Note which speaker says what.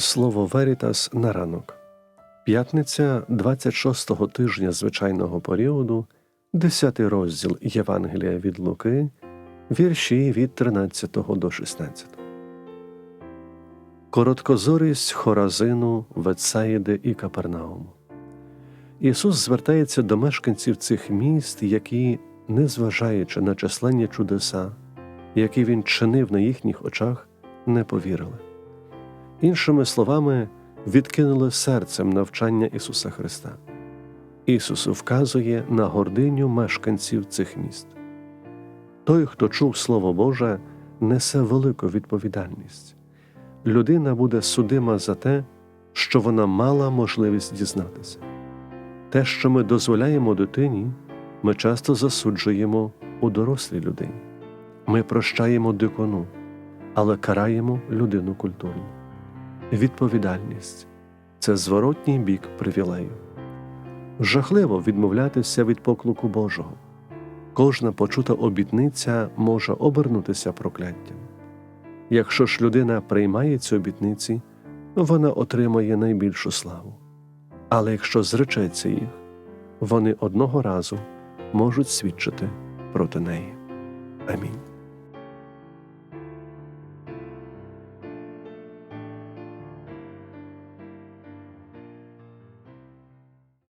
Speaker 1: Слово Верітас на ранок. П'ятниця 26-го тижня звичайного періоду, 10 розділ Євангелія від Луки, вірші від 13 до 16. Короткозорість Хоразину, Ветсаїди і Капернауму. Ісус звертається до мешканців цих міст, які, незважаючи на численні чудеса, які він чинив на їхніх очах, не повірили. Іншими словами, відкинули серцем навчання Ісуса Христа. Ісус вказує на гординю мешканців цих міст. Той, хто чув Слово Боже, несе велику відповідальність. Людина буде судима за те, що вона мала можливість дізнатися. Те, що ми дозволяємо дитині, ми часто засуджуємо у дорослій людині. Ми прощаємо дикону, але караємо людину культурну. Відповідальність це зворотній бік привілею. Жахливо відмовлятися від поклику Божого. Кожна почута обітниця може обернутися прокляттям. Якщо ж людина приймає ці обітниці, вона отримає найбільшу славу. Але якщо зречеться їх, вони одного разу можуть свідчити проти неї. Амінь.